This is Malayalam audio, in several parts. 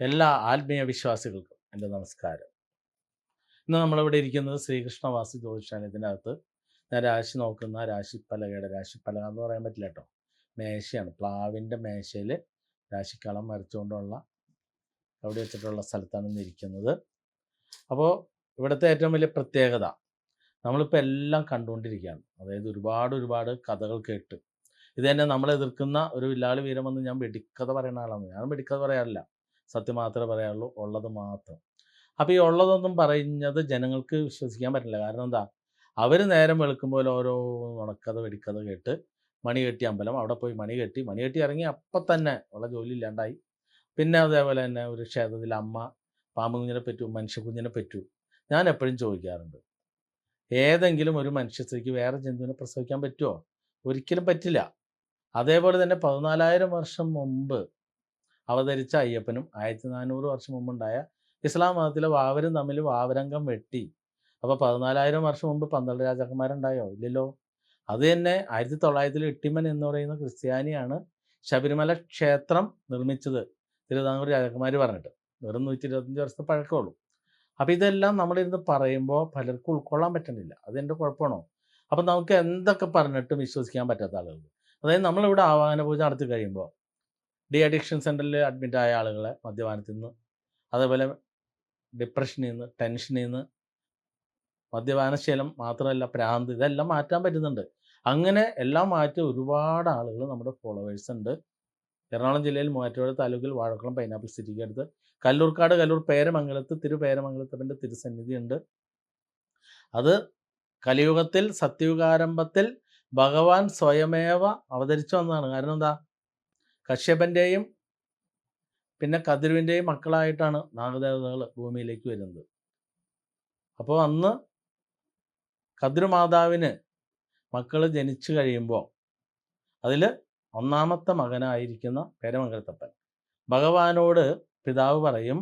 എല്ലാ ആത്മീയ വിശ്വാസികൾക്കും എന്റെ നമസ്കാരം. ഇന്ന് നമ്മളിവിടെ ഇരിക്കുന്നത് ശ്രീകൃഷ്ണ വാസു ജ്യോതിഷാലയത്തിന്റെ അകത്ത് ഞാൻ രാശി നോക്കുന്ന രാശിപ്പലകയുടെ രാശിപ്പലക എന്ന് പറയാൻ പറ്റില്ല കേട്ടോ. മേശയാണ്. പ്ലാവിന്റെ മേശയിൽ രാശിക്കളം വരച്ചുകൊണ്ടുള്ള അവിടെ വെച്ചിട്ടുള്ള സ്ഥലത്താണ് ഇന്ന് ഇരിക്കുന്നത്. അപ്പോൾ ഇവിടുത്തെ ഏറ്റവും വലിയ പ്രത്യേകത നമ്മളിപ്പോൾ എല്ലാം കണ്ടുകൊണ്ടിരിക്കുകയാണ്. അതായത് ഒരുപാട് ഒരുപാട് കഥകൾ കേട്ട്. ഇത് തന്നെ നമ്മളെ എതിർക്കുന്ന ഒരു വില്ലാളി വീരമെന്ന് ഞാൻ വെടിക്കഥ പറയുന്ന ആളാണ്. ഞാൻ വെടിക്കഥ പറയാറില്ല. സത്യം മാത്രമേ പറയാറുള്ളൂ ഉള്ളത് മാത്രം. അപ്പോൾ ഈ ഉള്ളതൊന്നും പറയുന്നത് ജനങ്ങൾക്ക് വിശ്വസിക്കാൻ പറ്റില്ല. കാരണം എന്താ? അവർ നേരം വെളുക്കുമ്പോൾ ഓരോ ഉണക്കഥ വെടിക്കഥ കേട്ട് മണി കെട്ടി അമ്പലം അവിടെ പോയി മണി കെട്ടി മണി കെട്ടി ഇറങ്ങി അപ്പം തന്നെ ഉള്ള ജോലി ഇല്ലാണ്ടായി. പിന്നെ അതേപോലെ തന്നെ ഒരു ക്ഷേത്രത്തിൽ അമ്മ പാമ്പ് കുഞ്ഞിനെ പറ്റൂ മനുഷ്യ കുഞ്ഞിനെ പറ്റൂ. ഞാൻ എപ്പോഴും ചോദിക്കാറുണ്ട് ഏതെങ്കിലും ഒരു മനുഷ്യ സ്ത്രീക്ക് വേറെ ജന്തുവിനെ പ്രസവിക്കാൻ പറ്റുമോ ഒരിക്കലും പറ്റില്ല. അതേപോലെ തന്നെ പതിനാലായിരം വർഷം മുമ്പ് അവതരിച്ച അയ്യപ്പനും ആയിരത്തി നാനൂറ് വർഷം മുമ്പുണ്ടായ ഇസ്ലാം മതത്തിലെ വാവരും തമ്മിൽ വാവരംഗം വെട്ടി. അപ്പോൾ പതിനാലായിരം വർഷം മുമ്പ് പന്ത്രണ്ട് രാജാക്കന്മാരുണ്ടായോ? ഇല്ലല്ലോ. അത് തന്നെ ആയിരത്തി തൊള്ളായിരത്തിൽ ഇട്ടിമൻ എന്ന് പറയുന്ന ക്രിസ്ത്യാനിയാണ് ശബരിമല ക്ഷേത്രം നിർമ്മിച്ചത്. തിരുവിതാംകൂർ രാജാക്കന്മാർ പറഞ്ഞിട്ട്. വെറും നൂറ്റി ഇരുപത്തഞ്ച് വർഷത്തെ പഴക്കമുള്ളൂ. അപ്പോൾ ഇതെല്ലാം നമ്മളിരുന്ന് പറയുമ്പോൾ പലർക്കും ഉൾക്കൊള്ളാൻ പറ്റണില്ല. അതെന്റെ കുഴപ്പമാണോ? അപ്പം നമുക്ക് എന്തൊക്കെ പറഞ്ഞിട്ടും വിശ്വസിക്കാൻ പറ്റാത്ത ആളുകൾ അതായത് നമ്മളിവിടെ ആവാഹന പൂജ നടത്തി കഴിയുമ്പോൾ ഡി അഡിക്ഷൻ സെന്ററിൽ അഡ്മിറ്റ് ആയ ആളുകളെ മദ്യപാനത്തിൽ നിന്ന് അതേപോലെ ഡിപ്രഷനിൽ നിന്ന് ടെൻഷനിൽ നിന്ന് മദ്യപാനശീലം മാത്രമല്ല പ്രാന്ത് ഇതെല്ലാം മാറ്റാൻ പറ്റുന്നുണ്ട്. അങ്ങനെ എല്ലാം മാറ്റി ഒരുപാട് ആളുകൾ നമ്മുടെ ഫോളോവേഴ്സ് ഉണ്ട്. എറണാകുളം ജില്ലയിൽ മൂവാറ്റുപുഴ താലൂക്കിൽ വാഴക്കുളം പൈനാപ്പിൾ സിറ്റിക്ക് അടുത്ത് കല്ലൂർക്കാട് കല്ലൂർ പേരമംഗലത്ത് തിരുപേരമംഗലത്തപ്പന്റെ തിരുസന്നിധി ഉണ്ട്. അത് കലിയുഗത്തിൽ സത്യുഗാരംഭത്തിൽ ഭഗവാൻ സ്വയമേവ അവതരിച്ചു വന്നതാണ് കാരണം എന്താ? കശ്യപന്റെയും പിന്നെ കതിരുവിന്റെയും മക്കളായിട്ടാണ് നാഗദേവതകൾ ഭൂമിയിലേക്ക് വരുന്നത്. അപ്പോൾ അന്ന് കതിരുമാതാവിന് മക്കൾ ജനിച്ചു കഴിയുമ്പോൾ അതിൽ ഒന്നാമത്തെ മകനായിരിക്കുന്ന പേരമംഗലത്തപ്പൻ. ഭഗവാനോട് പിതാവ് പറയും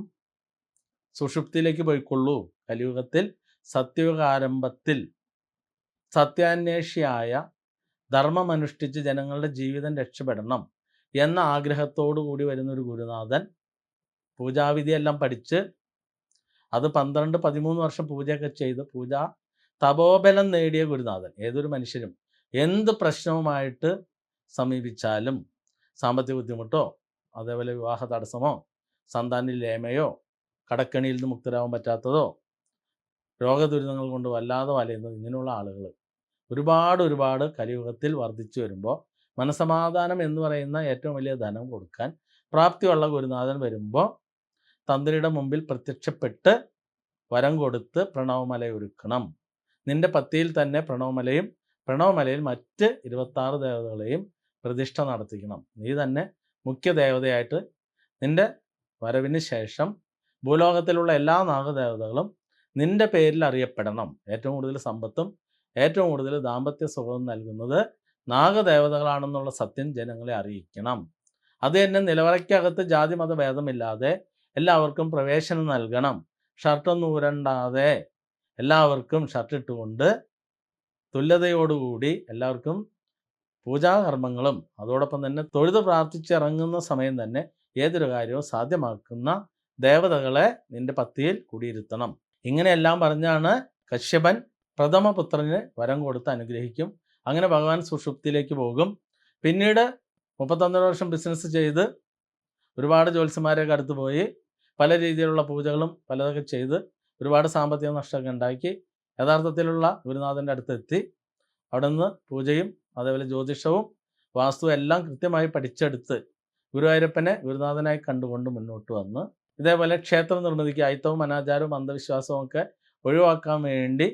സുഷുപ്തിയിലേക്ക് പോയിക്കൊള്ളൂ. കലിയുഗത്തിൽ സത്യയുഗാരംഭത്തിൽ സത്യാന്വേഷിയായ ധർമ്മമനുഷ്ഠിച്ച് ജനങ്ങളുടെ ജീവിതം രക്ഷപ്പെടണം. എന്ന ആഗ്രഹത്തോടു കൂടി വരുന്ന ഒരു ഗുരുനാഥൻ. പൂജാവിധിയെല്ലാം പഠിച്ച് അത് പന്ത്രണ്ട് പതിമൂന്ന് വർഷം പൂജയൊക്കെ ചെയ്ത് പൂജ തപോബലം നേടിയ ഗുരുനാഥൻ. ഏതൊരു മനുഷ്യരും എന്ത് പ്രശ്നവുമായിട്ട് സമീപിച്ചാലും സാമ്പത്തിക ബുദ്ധിമുട്ടോ അതേപോലെ വിവാഹ തടസ്സമോ സന്താനിലേമയോ കടക്കണിയിൽ നിന്ന് മുക്തരാകാൻ പറ്റാത്തതോ രോഗദുരിതങ്ങൾ കൊണ്ട് വല്ലാതെ വലയുന്നത് ഇങ്ങനെയുള്ള ആളുകൾ ഒരുപാട് ഒരുപാട് കലിയുഗത്തിൽ വർദ്ധിച്ചു വരുമ്പോൾ മനസമാധാനം എന്ന് പറയുന്ന ഏറ്റവും വലിയ ധനം കൊടുക്കാൻ പ്രാപ്തിയുള്ള ഗുരുനാഥൻ വരുമ്പോൾ തന്ത്രിയുടെ മുമ്പിൽ പ്രത്യക്ഷപ്പെട്ട് വരം കൊടുത്ത് പ്രണവമല ഒരുക്കണം. നിന്റെ പത്തിയിൽ തന്നെ പ്രണവമലയും പ്രണവമലയിൽ മറ്റ് ഇരുപത്താറ് ദേവതകളെയും പ്രതിഷ്ഠ നടത്തിക്കണം. നീ തന്നെ മുഖ്യ ദേവതയായിട്ട് നിന്റെ വരവിന് ശേഷം ഭൂലോകത്തിലുള്ള എല്ലാ നാഗദേവതകളും നിന്റെ പേരിൽ അറിയപ്പെടണം. ഏറ്റവും കൂടുതൽ സമ്പത്തും ഏറ്റവും കൂടുതൽ ദാമ്പത്യ സുഖവും നൽകുന്നത് നാഗദേവതകളാണെന്നുള്ള സത്യം ജനങ്ങളെ അറിയിക്കണം. അത് തന്നെ നിലവറയ്ക്കകത്ത് ജാതി മത ഭേദമില്ലാതെ എല്ലാവർക്കും പ്രവേശനം നൽകണം. ഷർട്ടൊന്നും ഉരണ്ടാതെ എല്ലാവർക്കും ഷർട്ടിട്ടുകൊണ്ട് തുല്യതയോടുകൂടി എല്ലാവർക്കും പൂജാകർമ്മങ്ങളും അതോടൊപ്പം തന്നെ തൊഴുത് പ്രാർത്ഥിച്ചിറങ്ങുന്ന സമയം തന്നെ ഏതൊരു കാര്യവും സാധ്യമാക്കുന്ന ദേവതകളെ നിന്റെ പത്തിയിൽ കുടിയിരുത്തണം. ഇങ്ങനെയെല്ലാം പറഞ്ഞാണ് കശ്യപൻ പ്രഥമപുത്രന് വരം കൊടുത്ത് അനുഗ്രഹിക്കും. അങ്ങനെ ഭഗവാൻ സുഷുപ്തിയിലേക്ക് പോകും. പിന്നീട് മുപ്പത്തൊന്നര വർഷം ബിസിനസ് ചെയ്ത് ഒരുപാട് ജ്യോത്സ്യന്മാരെയൊക്കെ അടുത്ത് പോയി. പല രീതിയിലുള്ള പൂജകളും പലതൊക്കെ ചെയ്ത് ഒരുപാട് സാമ്പത്തിക നഷ്ടമൊക്കെ ഉണ്ടാക്കി. യഥാർത്ഥത്തിലുള്ള ഗുരുനാഥന്റെ അടുത്ത് എത്തി അവിടെ നിന്ന് പൂജയും അതേപോലെ ജ്യോതിഷവും വാസ്തു എല്ലാം കൃത്യമായി പഠിച്ചെടുത്ത് ഗുരുവായൂരപ്പനെ ഗുരുനാഥനായി കണ്ടുകൊണ്ട് മുന്നോട്ട് വന്ന് ഇതേപോലെ ക്ഷേത്ര നിർമ്മിതിക്ക് അയിത്തവും അനാചാരവും അന്ധവിശ്വാസവും ഒക്കെ ഒഴിവാക്കാൻ വേണ്ടി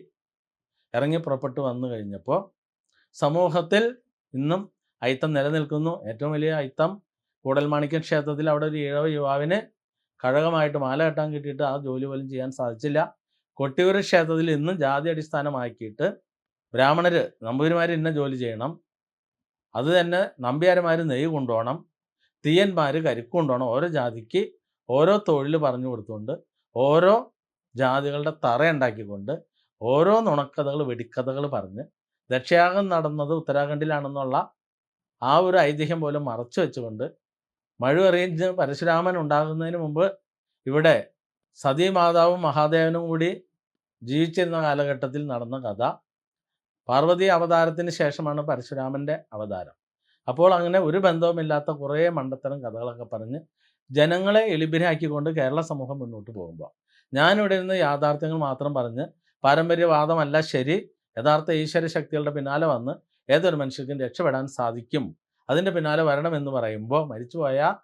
ഇറങ്ങി പുറപ്പെട്ടു വന്നു കഴിഞ്ഞപ്പോൾ സമൂഹത്തിൽ ഇന്നും അയിത്തം നിലനിൽക്കുന്നു. ഏറ്റവും വലിയ അയിത്തം കൂടൽമാണിക്യ ക്ഷേത്രത്തിൽ അവിടെ ഒരു ഇഴവ യുവാവിന് കഴകമായിട്ട് മാല കെട്ടാൻ കിട്ടിയിട്ട് ആ ജോലി പോലും ചെയ്യാൻ സാധിച്ചില്ല. കൊട്ടിയൂർ ക്ഷേത്രത്തിൽ ഇന്നും ജാതി അടിസ്ഥാനമാക്കിയിട്ട് ബ്രാഹ്മണർ നമ്പൂരിമാർ ഇന്ന ജോലി ചെയ്യണം. അത് തന്നെ നമ്പ്യാരന്മാർ നെയ്യ് കൊണ്ടുപോകണം. തീയന്മാർ കരിക്ക് കൊണ്ടുപോകണം. ഓരോ ജാതിക്ക് ഓരോ തൊഴിൽ പറഞ്ഞു കൊടുത്തുകൊണ്ട് ഓരോ ജാതികളുടെ തറ ഉണ്ടാക്കിക്കൊണ്ട് ഓരോ നുണക്കഥകൾ വെടിക്കഥകൾ പറഞ്ഞ് ദക്ഷയാഗം നടന്നത് ഉത്തരാഖണ്ഡിലാണെന്നുള്ള ആ ഒരു ഐതിഹ്യം പോലും മറച്ചു വെച്ചുകൊണ്ട് മഴ എറിയിച്ച് പരശുരാമൻ ഉണ്ടാകുന്നതിന് മുമ്പ് ഇവിടെ സതീ മാതാവും മഹാദേവനും കൂടി ജീവിച്ചിരുന്ന കാലഘട്ടത്തിൽ നടന്ന കഥ. പാർവതി അവതാരത്തിന് ശേഷമാണ് പരശുരാമന്റെ അവതാരം. അപ്പോൾ അങ്ങനെ ഒരു ബന്ധവുമില്ലാത്ത കുറേ മണ്ടത്തരം കഥകളൊക്കെ പറഞ്ഞ് ജനങ്ങളെ എളിബിനാക്കിക്കൊണ്ട് കേരള സമൂഹം മുന്നോട്ട് പോകുമ്പോൾ. ഞാനിവിടെ നിന്ന് യാഥാർത്ഥ്യങ്ങൾ മാത്രം പറഞ്ഞ് പാരമ്പര്യവാദമല്ല ശരി യഥാർത്ഥ ഈശ്വര ശക്തികളുടെ പിന്നാലെ വന്ന് ഏതൊരു മനുഷ്യർക്കും രക്ഷപ്പെടാൻ സാധിക്കും. അതിന്റെ പിന്നാലെ വരണം എന്ന് പറയുമ്പോൾ മരിച്ചുപോയ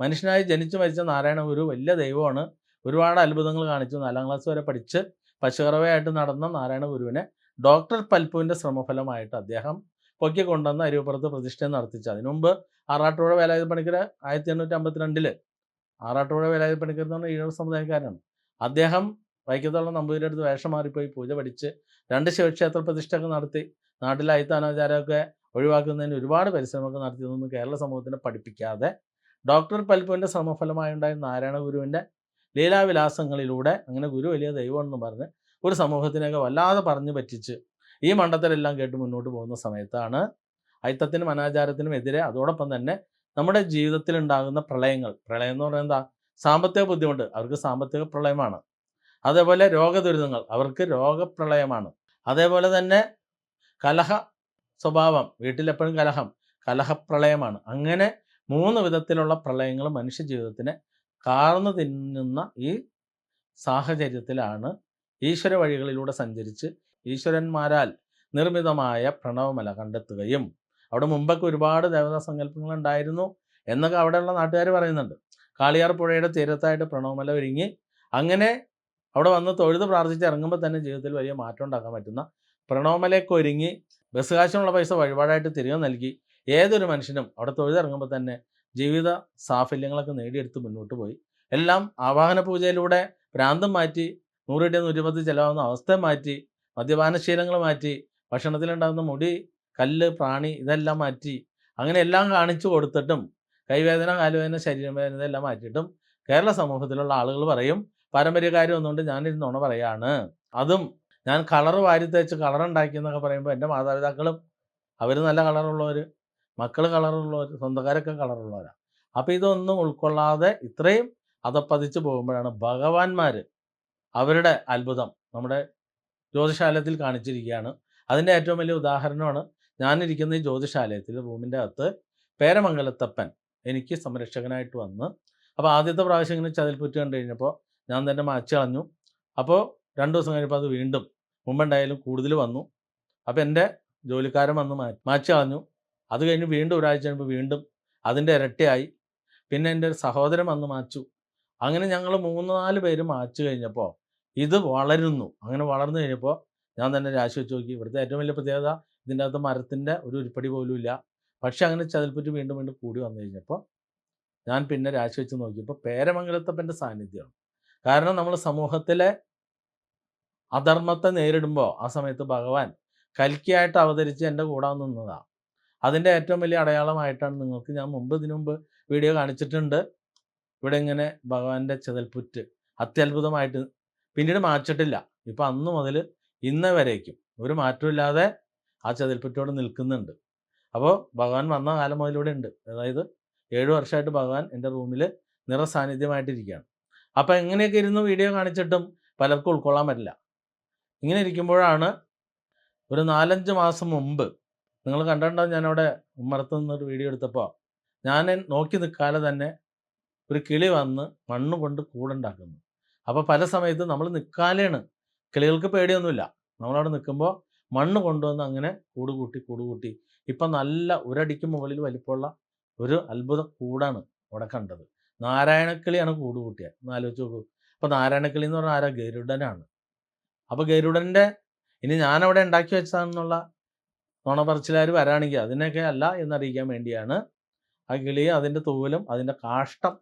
മനുഷ്യനായി ജനിച്ചു മരിച്ച നാരായണ ഗുരു വലിയ ദൈവമാണ്. ഒരുപാട് അത്ഭുതങ്ങൾ കാണിച്ചു. നാലാം ക്ലാസ് വരെ പഠിച്ച് പശുകറവയായിട്ട് നടന്ന നാരായണ ഗുരുവിനെ ഡോക്ടർ പൽപ്പുവിന്റെ ശ്രമഫലമായിട്ട് അദ്ദേഹം പൊക്കി കൊണ്ടുവന്ന് അരിവപ്പുറത്ത് പ്രതിഷ്ഠ നടത്തിച്ചു. അതിനു മുമ്പ് ആറാട്ടുപുഴ വേലായുധ പണിക്കർ ആയിരത്തി എണ്ണൂറ്റി അമ്പത്തിരണ്ടിൽ ആറാട്ടുപുഴ വേലായുധ പണിക്കർ എന്ന് പറഞ്ഞ ഈഴവ സമുദായക്കാരനാണ്. അദ്ദേഹം വൈക്കത്തോളം നമ്പൂതിരി അടുത്ത് വേഷം മാറിപ്പോയി പൂജ പഠിച്ച് രണ്ട് ശിവക്ഷേത്ര പ്രതിഷ്ഠയൊക്കെ നടത്തി നാട്ടിലെ അയിത്താനാചാരമൊക്കെ ഒഴിവാക്കുന്നതിന് ഒരുപാട് പരിശ്രമമൊക്കെ നടത്തിയതൊന്നും കേരള സമൂഹത്തിനെ പഠിപ്പിക്കാതെ ഡോക്ടർ പൽപ്പുവിന്റെ ശ്രമഫലമായുണ്ടായ നാരായണ ഗുരുവിന്റെ ലീലാവിലാസങ്ങളിലൂടെ അങ്ങനെ ഗുരു വലിയ ദൈവമെന്ന് പറഞ്ഞ് ഒരു സമൂഹത്തിനെയൊക്കെ വല്ലാതെ പറഞ്ഞു പറ്റിച്ച് ഈ മണ്ഡത്തിലെല്ലാം കേട്ട് മുന്നോട്ട് പോകുന്ന സമയത്താണ് അയിത്തത്തിനും അനാചാരത്തിനും എതിരെ അതോടൊപ്പം തന്നെ നമ്മുടെ ജീവിതത്തിൽ ഉണ്ടാകുന്ന പ്രളയങ്ങൾ. പ്രളയം എന്ന് പറയുന്നത് സാമ്പത്തിക ബുദ്ധിമുട്ട്. അവർക്ക് സാമ്പത്തിക പ്രളയമാണ്. അതേപോലെ രോഗദുരിതങ്ങൾ അവർക്ക് രോഗപ്രളയമാണ്. അതേപോലെ തന്നെ കലഹ സ്വഭാവം വീട്ടിലെപ്പോഴും കലഹം കലഹപ്രളയമാണ്. അങ്ങനെ മൂന്ന് വിധത്തിലുള്ള പ്രളയങ്ങൾ മനുഷ്യ ജീവിതത്തിനെ കാർന്നു തിന്നുന്ന ഈ സാഹചര്യത്തിലാണ് ഈശ്വര വഴികളിലൂടെ സഞ്ചരിച്ച് ഈശ്വരന്മാരാൽ നിർമ്മിതമായ പ്രണവമല കണ്ടെത്തുകയും അവിടെ മുമ്പൊക്കെ ഒരുപാട് ദേവതാ സങ്കല്പങ്ങൾ ഉണ്ടായിരുന്നു എന്നൊക്കെ അവിടെയുള്ള നാട്ടുകാർ പറയുന്നുണ്ട്. കാളിയാർ പുഴയുടെ തീരത്തായിട്ട് പ്രണവമല ഒരുങ്ങി അങ്ങനെ അവിടെ വന്ന് തൊഴുത് പ്രാർത്ഥിച്ച് ഇറങ്ങുമ്പോൾ തന്നെ ജീവിതത്തിൽ വലിയ മാറ്റം ഉണ്ടാക്കാൻ പറ്റുന്ന പ്രണോമലേക്ക് ഒരുങ്ങി ബസ് കാശിനുള്ള പൈസ വഴിപാടായിട്ട് തിരികെ നൽകി ഏതൊരു മനുഷ്യനും അവിടെ തൊഴുതിറങ്ങുമ്പോൾ തന്നെ ജീവിത സാഫല്യങ്ങളൊക്കെ നേടിയെടുത്ത് മുന്നോട്ട് പോയി. എല്ലാം ആവാഹന പൂജയിലൂടെ ഭ്രാന്തം മാറ്റി നൂറിന്റെ നൂറ്റിപ്പത്ത് ചിലവാകുന്ന അവസ്ഥ മാറ്റി മദ്യപാനശീലങ്ങൾ മാറ്റി ഭക്ഷണത്തിലുണ്ടാകുന്ന മുടി കല്ല് പ്രാണി ഇതെല്ലാം മാറ്റി അങ്ങനെ എല്ലാം കാണിച്ചു കൊടുത്തിട്ടും കൈവേദന കാലുവേദന ശരീരവേദന ഇതെല്ലാം മാറ്റിയിട്ടും കേരള സമൂഹത്തിലുള്ള ആളുകൾ പറയും പാരമ്പര്യക്കാരും ഒന്നുകൊണ്ട് ഞാനിരുന്ന് ഉണ പറയാണ്. അതും ഞാൻ കളർ വാരി തേച്ച് കളർ ഉണ്ടാക്കിയെന്നൊക്കെ പറയുമ്പോൾ എന്റെ മാതാപിതാക്കളും അവർ നല്ല കളറുള്ളവർ മക്കൾ കളറുള്ളവർ സ്വന്തക്കാരൊക്കെ കളറുള്ളവരാണ് അപ്പോൾ ഇതൊന്നും ഉൾക്കൊള്ളാതെ ഇത്രയും അതപ്പതിച്ച് പോകുമ്പോഴാണ് ഭഗവാന്മാർ അവരുടെ അത്ഭുതം നമ്മുടെ ജ്യോതിശാലയത്തിൽ കാണിച്ചിരിക്കുകയാണ്. അതിന്റെ ഏറ്റവും വലിയ ഉദാഹരണമാണ് ഞാനിരിക്കുന്ന ഈ ജ്യോതിശാലയത്തിൽ റൂമിന്റെ അകത്ത് പേരമംഗലത്തപ്പൻ എനിക്ക് സംരക്ഷകനായിട്ട് വന്ന്. അപ്പോൾ ആദ്യത്തെ പ്രാവശ്യം ഇങ്ങനെ ചതിൽപ്പുറ്റ് കണ്ടു കഴിഞ്ഞപ്പോൾ ഞാൻ തന്നെ മാച്ച് കളഞ്ഞു. അപ്പോൾ രണ്ട് ദിവസം കഴിഞ്ഞപ്പോൾ അത് വീണ്ടും മുമ്പുണ്ടായാലും കൂടുതൽ വന്നു. അപ്പോൾ എന്റെ ജോലിക്കാരൻ വന്ന് മാച്ച് കളഞ്ഞു. അത് കഴിഞ്ഞ് വീണ്ടും ഒരാഴ്ച കഴിയുമ്പോൾ വീണ്ടും അതിന്റെ ഇരട്ടിയായി. പിന്നെ എന്റെ ഒരു സഹോദരൻ വന്ന് മാച്ചു. അങ്ങനെ ഞങ്ങൾ മൂന്ന് നാല് പേര് മാച്ച് കഴിഞ്ഞപ്പോൾ ഇത് വളരുന്നു. അങ്ങനെ വളർന്നു കഴിഞ്ഞപ്പോൾ ഞാൻ തന്നെ രാശി വെച്ച് നോക്കി. ഇവിടുത്തെ ഏറ്റവും വലിയ പ്രത്യേകത ഇതിന്റെ അകത്ത് മരത്തിന്റെ ഒരു ഉരുപ്പടി പോലും ഇല്ല. പക്ഷെ അങ്ങനെ ചതിൽപ്പറ്റി വീണ്ടും വീണ്ടും കൂടി വന്നു കഴിഞ്ഞപ്പോൾ ഞാൻ പിന്നെ രാശി വെച്ച് നോക്കിയപ്പോൾ പേരമംഗലത്തപ്പന്റെ സാന്നിധ്യമാണ്. കാരണം നമ്മൾ സമൂഹത്തിലെ അധർമ്മത്തെ നേരിടുമ്പോൾ ആ സമയത്ത് ഭഗവാൻ കൽക്കിയായിട്ട് അവതരിച്ച് എന്റെ കൂടെ നിന്നതാണ് അതിന്റെ ഏറ്റവും വലിയ അടയാളമായിട്ടാണ് നിങ്ങൾക്ക് ഞാൻ മുമ്പ് ഇതിനു മുമ്പ് വീഡിയോ കാണിച്ചിട്ടുണ്ട്. ഇവിടെ ഇങ്ങനെ ഭഗവാന്റെ ചെതൽപ്പുറ്റ് അത്യത്ഭുതമായിട്ട് പിന്നീട് മാറ്റിട്ടില്ല ഇപ്പം അന്ന് മുതൽ ഇന്ന് വരേക്കും. ഒരു മാറ്റമില്ലാതെ ആ ചെതൽപ്പുറ്റോട് നിൽക്കുന്നുണ്ട്. അപ്പോൾ ഭഗവാൻ വന്ന കാലം മുതലിവിടെ ഉണ്ട്. അതായത് ഏഴു വർഷമായിട്ട് ഭഗവാൻ എന്റെ റൂമിൽ നിറസാന്നിധ്യമായിട്ടിരിക്കുകയാണ്. അപ്പോൾ എങ്ങനെയൊക്കെ ഇരുന്ന് വീഡിയോ കാണിച്ചിട്ടും പലർക്കും ഉൾക്കൊള്ളാൻ പറ്റില്ല ഇങ്ങനെ ഇരിക്കുമ്പോഴാണ് ഒരു നാലഞ്ച് മാസം മുമ്പ് നിങ്ങൾ കണ്ടിട്ടുണ്ടാവും ഞാനവിടെ ഉമ്മറത്ത് നിന്നൊരു വീഡിയോ എടുത്തപ്പോൾ ഞാൻ നോക്കി നിൽക്കാതെ തന്നെ ഒരു കിളി വന്ന് മണ്ണ് കൊണ്ട് കൂടുണ്ടാക്കുന്നു. അപ്പോൾ പല സമയത്തും നമ്മൾ നിൽക്കാലെയാണ് കിളികൾക്ക് പേടിയൊന്നുമില്ല. നമ്മളവിടെ നിൽക്കുമ്പോൾ മണ്ണ് കൊണ്ടുവന്ന് അങ്ങനെ കൂട് കൂട്ടി കൂട് കൂട്ടി. ഇപ്പം നല്ല ഒരടിക്ക് മുകളിൽ വലിപ്പമുള്ള ഒരു അത്ഭുത കൂടാണ് അവിടെ കണ്ടത്. നാരായണക്കിളിയാണ് കൂട് കൂട്ടിയത് ഒന്ന് ആലോചിച്ച് നോക്കൂ. അപ്പോൾ നാരായണക്കിളി എന്ന് പറഞ്ഞാൽ ആരാ? ഗരുഡനാണ്. അപ്പോൾ ഗരുഡന്റെ ഇനി ഞാനവിടെ ഉണ്ടാക്കി വെച്ചതാണെന്നുള്ള നുണപറച്ചിലാർ വരാണെങ്കിൽ അതിനൊക്കെ അല്ല എന്നറിയിക്കാൻ വേണ്ടിയാണ് ആ കിളിയെ അതിന്റെ തൂവലും അതിന്റെ കാഷ്ടം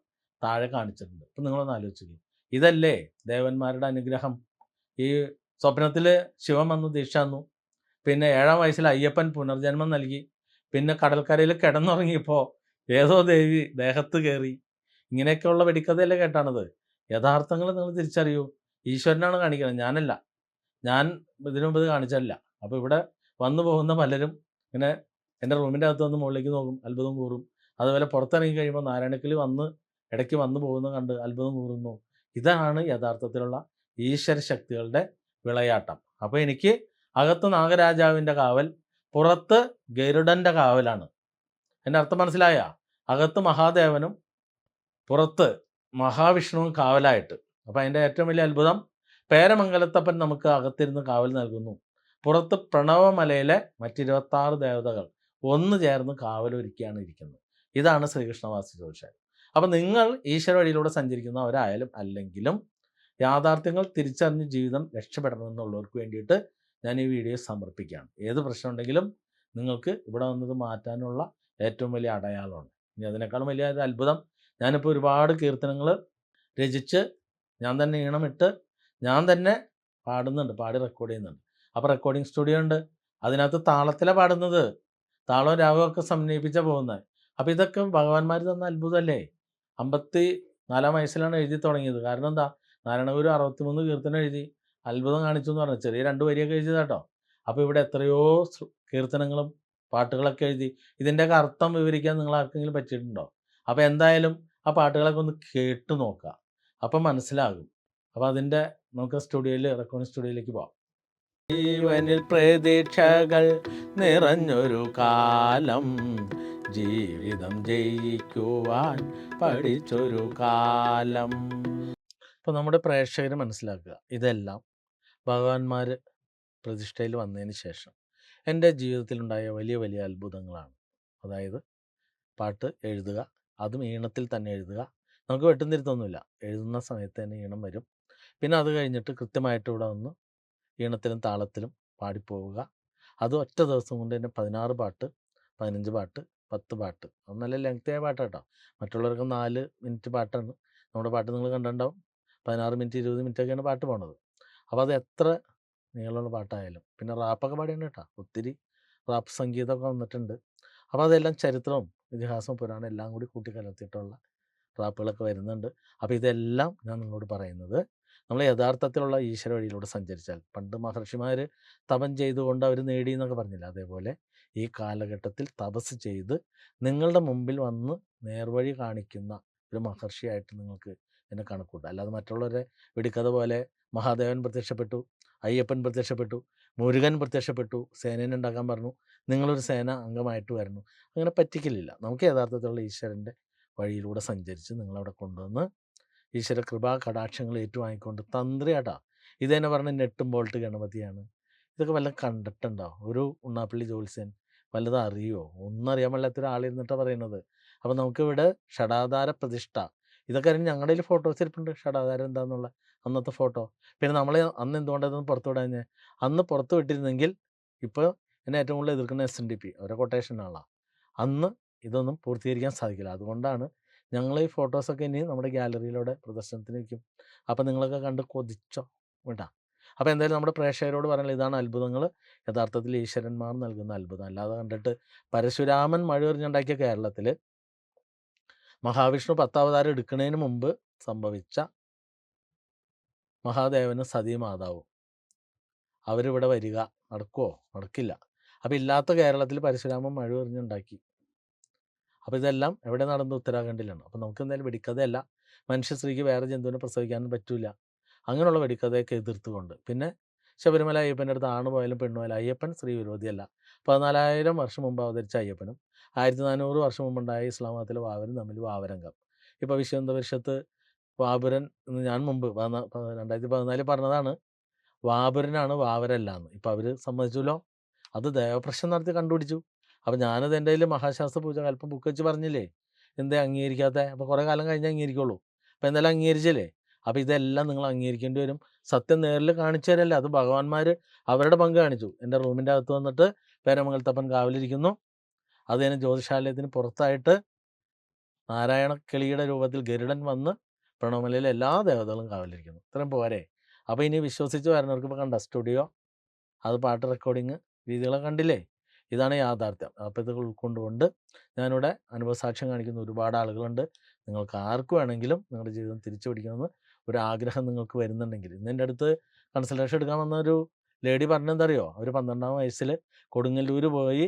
താഴെ കാണിച്ചിട്ടുണ്ട്. അപ്പം നിങ്ങളൊന്ന് ആലോചിക്കുക ഇതല്ലേ ദേവന്മാരുടെ അനുഗ്രഹം? ഈ സ്വപ്നത്തിൽ ശിവൻ വന്നു ദീക്ഷ വന്നു. പിന്നെ ഏഴാം വയസ്സിൽ അയ്യപ്പൻ പുനർജന്മം നൽകി. പിന്നെ കടൽക്കരയിൽ കിടന്നുറങ്ങിയപ്പോൾ ഏതോ ദേവി ദേഹത്ത് കയറി ഇങ്ങനെയൊക്കെയുള്ള വെടിക്കഥയല്ലേ കേട്ടാണത്? യഥാർത്ഥങ്ങൾ നിങ്ങൾ തിരിച്ചറിയൂ. ഈശ്വരനാണ് കാണിക്കുന്നത് ഞാനല്ല. ഞാൻ ഇതിനു മുമ്പ് കാണിച്ചല്ല അപ്പോൾ ഇവിടെ വന്നു പോകുന്ന പലരും ഇങ്ങനെ എന്റെ റൂമിന്റെ അകത്ത് വന്ന് മുകളിലേക്ക് നോക്കും അത്ഭുതം കൂറും. അതുപോലെ പുറത്തിറങ്ങി കഴിയുമ്പോൾ നാരായണക്കിളി വന്ന് ഇടയ്ക്ക് വന്നു പോകുന്ന കണ്ട് അത്ഭുതം കൂറുന്നു. ഇതാണ് യഥാർത്ഥത്തിലുള്ള ഈശ്വര ശക്തികളുടെ വിളയാട്ടം. അപ്പോൾ എനിക്ക് അകത്ത് നാഗരാജാവിന്റെ കാവൽ പുറത്ത് ഗരുഡന്റെ കാവലാണ്. എന്റെ അർത്ഥം മനസ്സിലായ? അകത്ത് മഹാദേവനും പുറത്ത് മഹാവിഷ്ണു കാവലായിട്ട്. അപ്പം അതിന്റെ ഏറ്റവും വലിയ അത്ഭുതം പേരമംഗലത്തപ്പൻ നമുക്ക് അകത്തിരുന്ന് കാവൽ നൽകുന്നു. പുറത്ത് പ്രണവമലയിലെ മറ്റിരുപത്താറ് ദേവതകൾ ഒന്ന് ചേർന്ന് കാവലൊരുക്കിയാണ് ഇരിക്കുന്നത്. ഇതാണ് ശ്രീകൃഷ്ണവാസി ജ്യോതിഷാരം അപ്പം നിങ്ങൾ ഈശ്വര വഴിയിലൂടെ സഞ്ചരിക്കുന്നവരായാലും അല്ലെങ്കിലും യാഥാർത്ഥ്യങ്ങൾ തിരിച്ചറിഞ്ഞ് ജീവിതം രക്ഷപ്പെടണമെന്നുള്ളവർക്ക് വേണ്ടിയിട്ട് ഞാൻ ഈ വീഡിയോ സമർപ്പിക്കുകയാണ്. ഏത് പ്രശ്നം ഉണ്ടെങ്കിലും നിങ്ങൾക്ക് ഇവിടെ വന്നത് മാറ്റാനുള്ള ഏറ്റവും വലിയ അടയാളമാണ്. ഇനി അതിനേക്കാളും വലിയ ഒരു അത്ഭുതം ഞാനിപ്പോൾ ഒരുപാട് കീർത്തനങ്ങൾ രചിച്ച് ഞാൻ തന്നെ ഈണമിട്ട് ഞാൻ തന്നെ പാടുന്നുണ്ട് പാടി റെക്കോർഡ് ചെയ്യുന്നുണ്ട്. അപ്പോൾ റെക്കോർഡിംഗ് സ്റ്റുഡിയോ ഉണ്ട്. അതിനകത്ത് താളത്തിലാണ് പാടുന്നത്. താളവും രാഗമൊക്കെ സമന്വയിപ്പിച്ച പോകുന്നത്. അപ്പോൾ ഇതൊക്കെ ഭഗവാന്മാർ തന്ന അത്ഭുതമല്ലേ അമ്പത്തി നാലാം വയസ്സിലാണ് എഴുതി തുടങ്ങിയത്. കാരണം എന്താ? നാരായണഗുരു അറുപത്തിമൂന്ന് കീർത്തനം എഴുതി അത്ഭുതം കാണിച്ചു എന്ന് പറഞ്ഞു. ചെറിയ രണ്ട് വരിയൊക്കെ എഴുതിയത് കേട്ടോ അപ്പോൾ ഇവിടെ എത്രയോ കീർത്തനങ്ങളും പാട്ടുകളൊക്കെ എഴുതി. ഇതിന്റെയൊക്കെ അർത്ഥം വിവരിക്കാൻ നിങ്ങൾ ആർക്കെങ്കിലും പറ്റിയിട്ടുണ്ടോ? അപ്പോൾ എന്തായാലും ആ പാട്ടുകളൊക്കെ ഒന്ന് കേട്ട് നോക്കുക അപ്പം മനസ്സിലാകും. അപ്പം അതിന്റെ നമുക്ക് സ്റ്റുഡിയോയിൽ റെക്കോർഡിംഗ് സ്റ്റുഡിയോയിലേക്ക് പോവാം ജീവനിൽ പ്രതീക്ഷകൾ നിറഞ്ഞൊരു കാലം. ജീവിതം ജയിക്കുവാൻ പഠിച്ചൊരു കാലം. അപ്പോൾ നമ്മുടെ പ്രേക്ഷകർ മനസ്സിലാക്കുക ഇതെല്ലാം ഭഗവാന്മാർ പ്രതിഷ്ഠയിൽ വന്നതിന് ശേഷം എന്റെ ജീവിതത്തിലുണ്ടായ വലിയ വലിയ അത്ഭുതങ്ങളാണ്. അതായത് പാട്ട് എഴുതുക അതും ഈണത്തിൽ തന്നെ എഴുതുക. നമുക്ക് വെട്ടുന്നിരുത്തൊന്നുമില്ല എഴുതുന്ന സമയത്ത് തന്നെ ഈണം വരും. പിന്നെ അത് കഴിഞ്ഞിട്ട് കൃത്യമായിട്ട് ഇവിടെ ഒന്ന് ഈണത്തിലും താളത്തിലും പാടിപ്പോവുക. അത് ഒറ്റ ദിവസം കൊണ്ട് തന്നെ പതിനാറ് പാട്ട് പതിനഞ്ച് പാട്ട് പത്ത് പാട്ട്. അത് നല്ല ലെങ്തിയായ പാട്ടാട്ടോ. മറ്റുള്ളവർക്ക് നാല് മിനിറ്റ് പാട്ടാണ്. നമ്മുടെ പാട്ട് നിങ്ങൾ കണ്ടിട്ടുണ്ടാവും. പതിനാറ് മിനിറ്റ് ഇരുപത് മിനിറ്റ് ഒക്കെയാണ് പാട്ട് പോണത്. അപ്പോൾ അത് എത്ര നീളമുള്ള പാട്ടായാലും. പിന്നെ റാപ്പൊക്കെ പാടിയാണ് കേട്ടോ. ഒത്തിരി റാപ്പ് സംഗീതമൊക്കെ വന്നിട്ടുണ്ട്. അപ്പോൾ അതെല്ലാം ചരിത്രവും ഇതിഹാസവും പുരാണം എല്ലാം കൂടി കൂട്ടിക്കലർത്തിയിട്ടുള്ള റാപ്പുകളൊക്കെ വരുന്നുണ്ട്. അപ്പോൾ ഇതെല്ലാം ഞാൻ നിങ്ങളോട് പറയുന്നത് നമ്മൾ യഥാർത്ഥത്തിലുള്ള ഈശ്വര വഴിയിലൂടെ സഞ്ചരിച്ചാൽ. പണ്ട് മഹർഷിമാർ തപം ചെയ്തുകൊണ്ട് അവർ നേടി എന്നൊക്കെ പറഞ്ഞില്ല? അതേപോലെ ഈ കാലഘട്ടത്തിൽ തപസ് ചെയ്ത് നിങ്ങളുടെ മുമ്പിൽ വന്ന് നേർവഴി കാണിക്കുന്ന ഒരു മഹർഷിയായിട്ട് നിങ്ങൾക്ക് എന്നെ കണക്കൂട്ടാം അല്ലാതെ മറ്റുള്ളവരെ വെടിക്കഥ പോലെ മഹാദേവൻ പ്രത്യക്ഷപ്പെട്ടു അയ്യപ്പൻ പ്രത്യക്ഷപ്പെട്ടു മുരുകൻ പ്രത്യക്ഷപ്പെട്ടു സേനേനെ ഉണ്ടാക്കാൻ പറഞ്ഞു നിങ്ങളൊരു സേന അംഗമായിട്ട് വരുന്നു. അങ്ങനെ പറ്റിക്കലില്ല. നമുക്ക് യഥാർത്ഥത്തിലുള്ള ഈശ്വരന്റെ വഴിയിലൂടെ സഞ്ചരിച്ച് നിങ്ങളവിടെ കൊണ്ടുവന്ന് ഈശ്വര കൃപാ കടാക്ഷങ്ങൾ ഏറ്റുവാങ്ങിക്കൊണ്ട് തന്ത്രിയാട്ടാ. ഇത് തന്നെ പറഞ്ഞ നെട്ടും ബോൾട്ട് ഗണപതിയാണ്. ഇതൊക്കെ വല്ല കണ്ടിട്ടുണ്ടോ? ഒരു ഉണ്ണാപ്പള്ളി ജോത്സ്യൻ വല്ലതും അറിയോ ഒന്നും അറിയാൻ വല്ലാത്ത ഒരാളിരുന്നിട്ടാണ് പറയുന്നത്. അപ്പോൾ നമുക്കിവിടെ ഷടാധാര പ്രതിഷ്ഠ. ഇതൊക്കെ അറിഞ്ഞ് ഞങ്ങളുടെ ഫോട്ടോസ് ഇരിപ്പുണ്ട്. ഷടാധാരം എന്താന്നുള്ള അന്നത്തെ ഫോട്ടോ. പിന്നെ നമ്മൾ അന്ന് എന്തുകൊണ്ടായിരുന്നു പുറത്തു വിടാഞ്ഞ് അന്ന് പുറത്ത് വിട്ടിരുന്നെങ്കിൽ ഇപ്പോൾ എന്നെ ഏറ്റവും കൂടുതൽ എതിർക്കുന്ന എസ് എൻ ഡി പി അവരെ കൊട്ടേഷൻ ആളാണ് അന്ന് ഇതൊന്നും പൂർത്തീകരിക്കാൻ സാധിക്കില്ല. അതുകൊണ്ടാണ് ഞങ്ങൾ ഈ ഫോട്ടോസൊക്കെ ഇനി നമ്മുടെ ഗ്യാലറിയിലൂടെ പ്രദർശനത്തിന് വയ്ക്കും അപ്പോൾ നിങ്ങളൊക്കെ കണ്ട് കൊതിച്ചോ? വേണ്ട അപ്പോൾ എന്തായാലും നമ്മുടെ പ്രേക്ഷകരോട് പറഞ്ഞാൽ ഇതാണ്. അത്ഭുതങ്ങൾ യഥാർത്ഥത്തിൽ ഈശ്വരന്മാർ നൽകുന്ന അത്ഭുതം. അല്ലാതെ കണ്ടിട്ട് പരശുരാമൻ മഴ എറിഞ്ഞുണ്ടാക്കിയ കേരളത്തിൽ മഹാവിഷ്ണു പത്താവതാരം എടുക്കുന്നതിന് മുമ്പ് സംഭവിച്ച മഹാദേവനും സതീ മാതാവും. അവരിവിടെ വരിക. നടക്കുമോ നടക്കില്ല. അപ്പോൾ ഇല്ലാത്ത കേരളത്തിൽ പരശുരാമൻ മഴ എറിഞ്ഞുണ്ടാക്കി അപ്പോൾ ഇതെല്ലാം എവിടെ നടന്നു? ഉത്തരാഖണ്ഡിലാണ്. അപ്പോൾ നമുക്ക് എന്തായാലും വെടിക്കഥയല്ല. മനുഷ്യ സ്ത്രീക്ക് വേറെ ജന്തുവിനെ പ്രസവിക്കാനും പറ്റില്ല അങ്ങനെയുള്ള വെടിക്കഥയൊക്കെ എതിർത്തുകൊണ്ട്. പിന്നെ ശബരിമല അയ്യപ്പന്റെ അടുത്ത് ആണ് പോയാലും പെണ്ണു പോയാലും അയ്യപ്പൻ സ്ത്രീ വിരോധിയല്ല. പതിനാലായിരം വർഷം മുമ്പ് അവതരിച്ച അയ്യപ്പനും ആയിരത്തി നാനൂറ് വർഷം മുമ്പുണ്ടായ ഇസ്ലാം മതത്തിലെ വാവരും തമ്മിൽ വാവരംഗം. ഇപ്പോൾ വിശ്വന്ത പരിഷത്ത് വാപുരൻ എന്ന് ഞാൻ മുമ്പ് രണ്ടായിരത്തി പതിനാലിൽ പറഞ്ഞതാണ്. വാപുരനാണ് വാവരല്ല എന്ന്. ഇപ്പം അവർ സമ്മതിച്ചല്ലോ? അത് ദേവപ്രശ്നം നടത്തി കണ്ടുപിടിച്ചു. അപ്പം ഞാനത് എന്റെ കയ്യിൽ മഹാശാസ്ത്ര പൂജ കൽപ്പം ബുക്ക് വെച്ച് പറഞ്ഞില്ലേ? എന്തേ അംഗീകരിക്കാത്ത? അപ്പോൾ കുറേ കാലം കഴിഞ്ഞാൽ അംഗീകരിക്കുള്ളൂ. അപ്പോൾ എന്തായാലും അംഗീകരിച്ചല്ലേ? അപ്പം ഇതെല്ലാം നിങ്ങൾ അംഗീകരിക്കേണ്ടി വരും. സത്യം നേരിൽ കാണിച്ചു തരല്ലേ. അത് ഭഗവാന്മാർ അവരുടെ പങ്ക് കാണിച്ചു. എന്റെ റൂമിന്റെ അകത്ത് വന്നിട്ട് പേരമംഗലത്തപ്പൻ കാവലിരിക്കുന്നു. അത് തന്നെ ജ്യോതിഷാലയത്തിന് പുറത്തായിട്ട് നാരായണ കിളിയുടെ രൂപത്തിൽ ഗരുഡൻ വന്ന് പ്രണവമലയിലെ എല്ലാ ദേവതകളും കാവലിരിക്കുന്നു. ഇത്രയും പോരെ. അപ്പോൾ ഇനി വിശ്വസിച്ച് വരുന്നവർക്ക് ഇപ്പോൾ കണ്ട സ്റ്റുഡിയോ അത് പാട്ട് റെക്കോർഡിങ് രീതികളൊക്കെ കണ്ടില്ലേ? ഇതാണ് യാഥാർത്ഥ്യം. അപ്പോൾ ഇത് ഉൾക്കൊണ്ടുകൊണ്ട് ഞാനിവിടെ അനുഭവസാക്ഷ്യം കാണിക്കുന്ന ഒരുപാട് ആളുകളുണ്ട്. നിങ്ങൾക്ക് ആർക്ക് വേണമെങ്കിലും നിങ്ങളുടെ ജീവിതം തിരിച്ചു പിടിക്കണമെന്ന് ഒരു ആഗ്രഹം നിങ്ങൾക്ക് വരുന്നുണ്ടെങ്കിൽ. ഇന്ന് എന്റെ അടുത്ത് കൺസൾട്ടേഷൻ എടുക്കാൻ വന്ന ഒരു ലേഡി പറഞ്ഞെന്തറിയോ? അവർ പന്ത്രണ്ടാം വയസ്സിൽ കൊടുങ്ങല്ലൂർ പോയി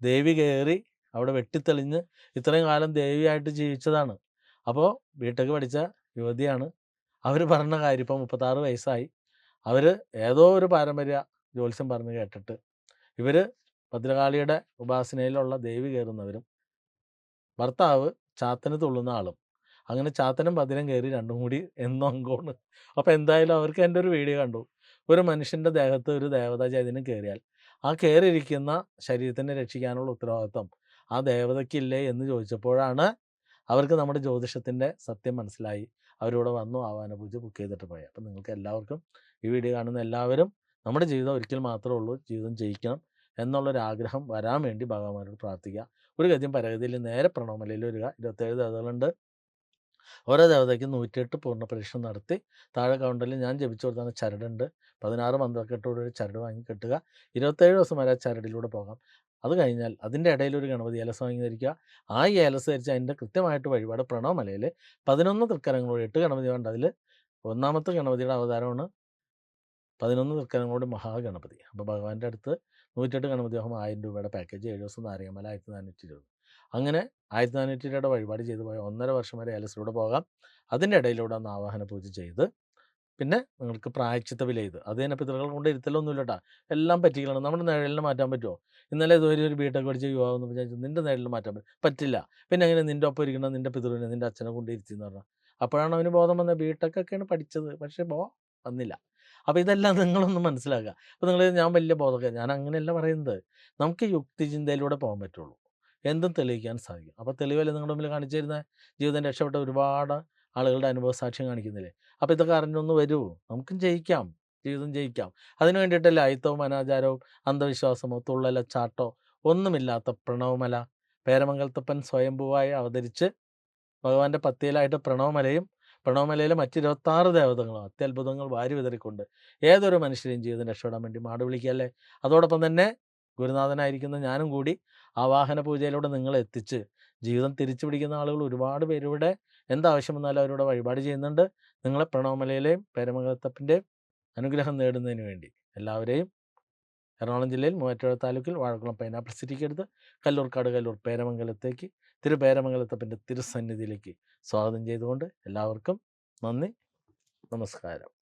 ദേവി കയറി അവിടെ വെട്ടിത്തെളിഞ്ഞ് ഇത്രയും കാലം ദേവിയായിട്ട് ജീവിച്ചതാണ്. അപ്പോൾ ബിടെക് പഠിച്ച യുവതിയാണ്. അവർ പറഞ്ഞ കാര്യം ഇപ്പം മുപ്പത്താറ് വയസ്സായി. അവർ ഏതോ ഒരു പാരമ്പര്യ ജ്യോത്സ്യം പറഞ്ഞ് കേട്ടിട്ട് ഇവർ ഭദ്രകാളിയുടെ ഉപാസനയിലുള്ള ദേവി കയറുന്നവരും ഭർത്താവ് ചാത്തന് തുള്ളുന്ന ആളും. അങ്ങനെ ചാത്തനും ഭദ്രം കയറി രണ്ടും കൂടി എന്നും അങ്കോണ്. അപ്പോൾ എന്തായാലും അവർക്ക് എന്റെ ഒരു വീഡിയോ കണ്ടു. ഒരു മനുഷ്യന്റെ ദേഹത്ത് ഒരു ദേവതാ ചൈതന്യം കയറിയാൽ ആ കയറിയിരിക്കുന്ന ശരീരത്തിനെ രക്ഷിക്കാനുള്ള ഉത്തരവാദിത്വം ആ ദേവതയ്ക്കില്ലേ എന്ന് ചോദിച്ചപ്പോഴാണ് അവർക്ക് നമ്മുടെ ജ്യോതിഷത്തിന്റെ സത്യം മനസ്സിലായി. അവരിവിടെ വന്നു ആവാന പൂജ ബുക്ക് ചെയ്തിട്ട് പോയി. അപ്പം നിങ്ങൾക്ക് എല്ലാവർക്കും ഈ വീഡിയോ കാണുന്ന എല്ലാവരും നമ്മുടെ ജീവിതം ഒരിക്കൽ മാത്രമേ ഉള്ളൂ ജീവിതം ജയിക്കണം എന്നുള്ളൊരാഗ്രഹം വരാൻ വേണ്ടി ഭഗവാനോട് പ്രാർത്ഥിക്കുക. ഒരു ഗദ്യം പരഗതിയിൽ നേരെ പ്രണവമലയിൽ വരിക. ഇരുപത്തേഴ് ദേവതകളുണ്ട്. ഓരോ ദേവതയ്ക്കും നൂറ്റിയെട്ട് പൂർണ പരീക്ഷണം നടത്തി. താഴെ കൗണ്ടറിൽ ഞാൻ ജപിച്ചു കൊടുത്താണ് ചരടുണ്ട്. പതിനാറ് മന്ത്രക്കെട്ടോട് ഒരു ചരട് വാങ്ങി കെട്ടുക. ഇരുപത്തേഴ് ദിവസം വരെ ആ ചരടിലൂടെ പോകാം. അത് കഴിഞ്ഞാൽ അതിന്റെ ഇടയിൽ ഒരു ഗണപതി ഏലസം വാങ്ങി ധരിക്കുക ആ ഏലസ് ധരിച്ച് അതിന്റെ കൃത്യമായിട്ട് വഴിപാട് പ്രണവമലയിൽ പതിനൊന്ന് തൃക്കരങ്ങളോട് എട്ട് ഗണപതി ഉണ്ട് അതിൽ ഒന്നാമത്തെ ഗണപതിയുടെ അവതാരമാണ് പതിനൊന്ന് തൃക്കരങ്ങളോട് മഹാഗണപതി. അപ്പോൾ ഭഗവാന്റെ അടുത്ത് നൂറ്റെട്ട് ഗണപതി ഹോമം ആയിരം രൂപയുടെ പാക്കേജ് ഏഴ് ദിവസം നാരങ്ങമല ആയിരത്തി നാനൂറ്റി ഇരുപത്. അങ്ങനെ ആയിരത്തി നാനൂറ്റി രൂപയുടെ വഴിപാട് ചെയ്തു പോയ ഒന്നര വർഷം വരെ ഏലസിലൂടെ പോകാം. അതിന്റെ ഇടയിലൂടെ ഒന്ന് ആവാഹന പൂജ ചെയ്ത് പിന്നെ നിങ്ങൾക്ക് പ്രായച്ചിത്ത വില ഇത് അത് തന്നെ പിതൃകൾ കൊണ്ട് ഇരുത്തലൊന്നുമില്ല കേട്ടോ എല്ലാം പറ്റിക്കണം നമ്മുടെ നിഴലിന് മാറ്റാൻ പറ്റുമോ ഇന്നലെ ഇതുവരെ ഒരു ബിടെക് പഠിച്ച യുവാവ് എന്ന് വിചാരിച്ചു നിന്റെ നിഴലിൽ മാറ്റാൻ പറ്റും പറ്റില്ല. പിന്നെ അങ്ങനെ നിന്റെ ഒപ്പം ഇരിക്കണം നിന്റെ പിതൃവിനെ നിന്റെ അച്ഛനെ കൊണ്ട് ഇരുത്തി എന്ന് പറഞ്ഞാൽ അപ്പോഴാണ് അവന് ബോധം വന്നത്. ബിടെക് പഠിച്ചത്. പക്ഷേ ബോ വന്നില്ല. അപ്പോൾ ഇതെല്ലാം നിങ്ങളൊന്ന് മനസ്സിലാക്കുക അപ്പോൾ നിങ്ങൾ ഞാൻ വലിയ ബോധമൊക്കെ ഞാൻ അങ്ങനെയല്ല പറയുന്നത്. നമുക്ക് യുക്തിചിന്തയിലൂടെ പോകാൻ പറ്റുള്ളൂ. എന്തും തെളിയിക്കാൻ സാധിക്കും. അപ്പോൾ തെളിവല്ലേ നിങ്ങളുടെ മുമ്പിൽ കാണിച്ചു തരുന്ന? ജീവിതം രക്ഷപ്പെട്ട ഒരുപാട് ആളുകളുടെ അനുഭവ സാക്ഷ്യം കാണിക്കുന്നില്ലേ? അപ്പോൾ ഇതൊക്കെ അറിഞ്ഞൊന്ന് വരൂ. നമുക്കും ജയിക്കാം. ജീവിതം ജയിക്കാം. അതിനു വേണ്ടിയിട്ടല്ല അയിത്തവും അനാചാരവും അന്ധവിശ്വാസമോ തുള്ളല ചാട്ടോ ഒന്നുമില്ലാത്ത പ്രണവമല. പേരമംഗലത്തപ്പൻ സ്വയംഭൂവായി അവതരിച്ച് ഭഗവാന്റെ പത്തിയിലായിട്ട് പ്രണവമലയും പ്രണവമലയിലെ മറ്റിരുപത്താറ് ദേവതകളും അത്യത്ഭുതങ്ങൾ വാരി വിതറിക്കൊണ്ട് ഏതൊരു മനുഷ്യരെയും ജീവിതം രക്ഷപ്പെടാൻ വേണ്ടി മാട് വിളിക്കല്ലേ അതോടൊപ്പം തന്നെ ഗുരുനാഥനായിരിക്കുന്ന ഞാനും കൂടി ആ വാഹന പൂജയിലൂടെ നിങ്ങളെ എത്തിച്ച് ജീവിതം തിരിച്ചു പിടിക്കുന്ന ആളുകൾ ഒരുപാട് പേരിവിടെ എന്താവശ്യം വന്നാലും അവരോട് വഴിപാട് ചെയ്യുന്നുണ്ട്. നിങ്ങളെ പ്രണവമലയിലെയും പേരമംഗലത്തപ്പന്റെയും അനുഗ്രഹം നേടുന്നതിന് വേണ്ടി എല്ലാവരെയും എറണാകുളം ജില്ലയിൽ മൂവാറ്റുപുഴ താലൂക്കിൽ വാഴക്കുളം പൈനാപ്പിൾ സിറ്റിക്ക് അടുത്ത് കല്ലൂർക്കാട് കല്ലൂർ പേരമംഗലത്തേക്ക് തിരുപേരമംഗലത്തപ്പന്റെ തിരുസന്നിധിയിലേക്ക് സ്വാഗതം ചെയ്തുകൊണ്ട് എല്ലാവർക്കും നന്ദി. നമസ്കാരം.